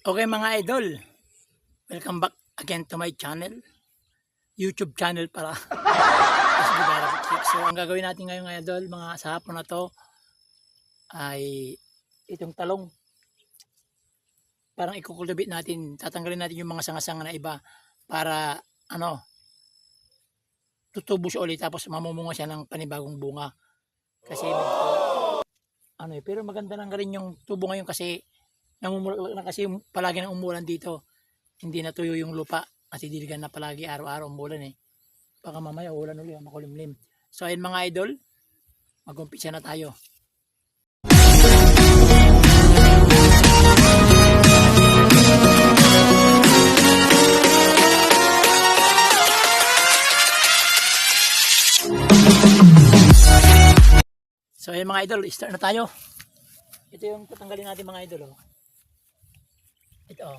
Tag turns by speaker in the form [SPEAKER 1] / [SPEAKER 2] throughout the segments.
[SPEAKER 1] Okay mga idol, welcome back again to my channel. YouTube channel para. so ang gagawin natin ngayon mga idol, mga sa hapon na to ay itong talong. Parang ikukulubit natin, tatanggalin natin yung mga sanga-sanga na iba para ano, tutubo siya ulit tapos mamumunga siya ng panibagong bunga. Kasi medyo- ano eh, pero maganda lang rin yung tubo ngayon kasi namumulak na kasi palagi nang umulan dito. Hindi natuyo yung lupa kasi diligan na palagi araw-araw umulan eh. Baka mamaya ulan ulit, makulimlim. So ayun mga idol, mag-umpisa na tayo. So ayun mga idol, start na tayo. Ito yung tatanggalin natin mga idol. Oh. Ito.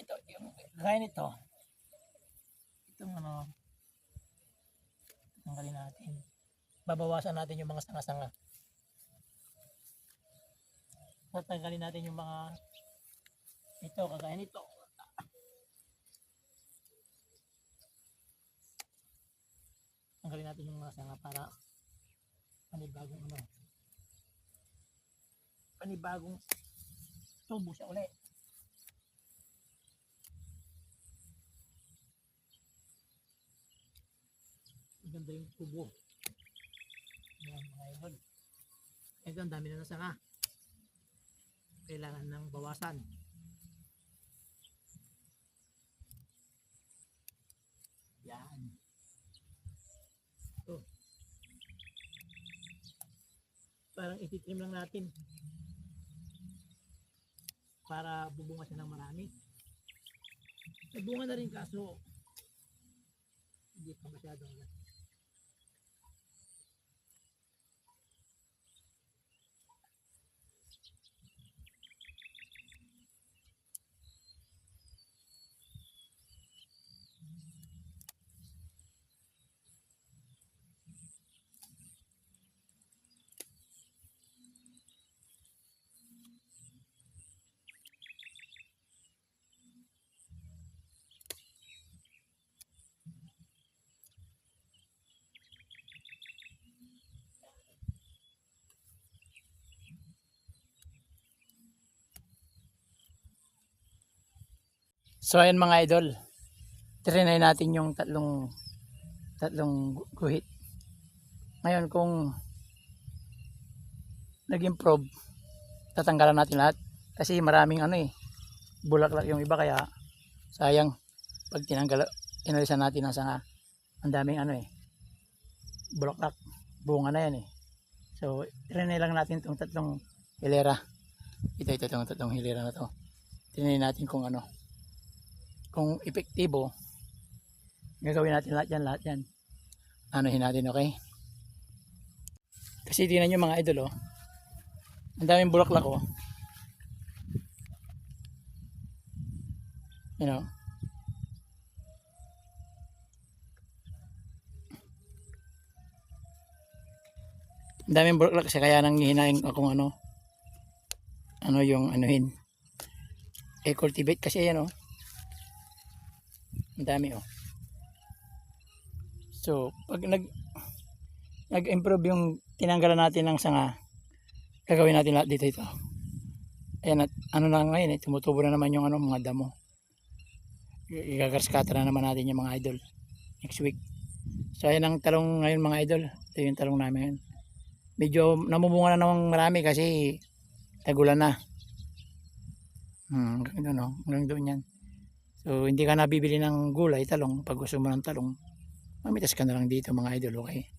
[SPEAKER 1] Ito, yung gaya nito. Itong ano, tanggalin natin. Babawasan natin yung mga sanga-sanga. Tatanggalin natin yung mga ito, kagaya nito. Tanggalin natin yung mga sanga para panibagong ano, panibagong tubo siya ulit. Maganda yung tubo. Yan mga idol. Ito ang dami na nasanga. Kailangan ng bawasan. Yan. Ito. Parang ititrim lang natin para bubunga siya ng marami. Nabunga na rin kaso hindi pa masyadong So ayan mga idol. Trinay natin yung tatlong tatlong gu- guhit. Ngayon kung nag-improve, tatanggalan natin lahat. Kasi maraming ano eh, bulaklak yung iba kaya sayang pag tinanggal, inalisan natin ang sanga. Ang daming ano eh, bulaklak, bunga na yan eh. So, trinay lang natin itong tatlong hilera. Ito, ito, itong tatlong hilera na to. Trinay natin kung ano, kung epektibo, gagawin natin lahat yan, lahat yan. Anuhin natin, okay? Kasi tingnan nyo mga idol, oh. Ang daming bulaklak, oh. You know? Ang daming bulaklak kasi kaya nang hinahin akong ano, ano yung anuhin. Eh, cultivate kasi yan, oh. Ang dami oh. So, pag nag nag-improve yung tinanggalan natin ng sanga, gagawin natin lahat dito ito. Ayan at ano na ngayon eh, tumutubo na naman yung ano, mga damo. Igagarskata na naman natin yung mga idol next week. So ayan ang talong ngayon mga idol. Ito yung talong namin ngayon. Medyo namumunga na namang marami kasi tagulan na. Hmm, hanggang doon oh. Hanggang doon yan. So, hindi ka nabibili ng gulay, talong. Pag gusto mo ng talong, mamitas ka na lang dito mga idol, okay?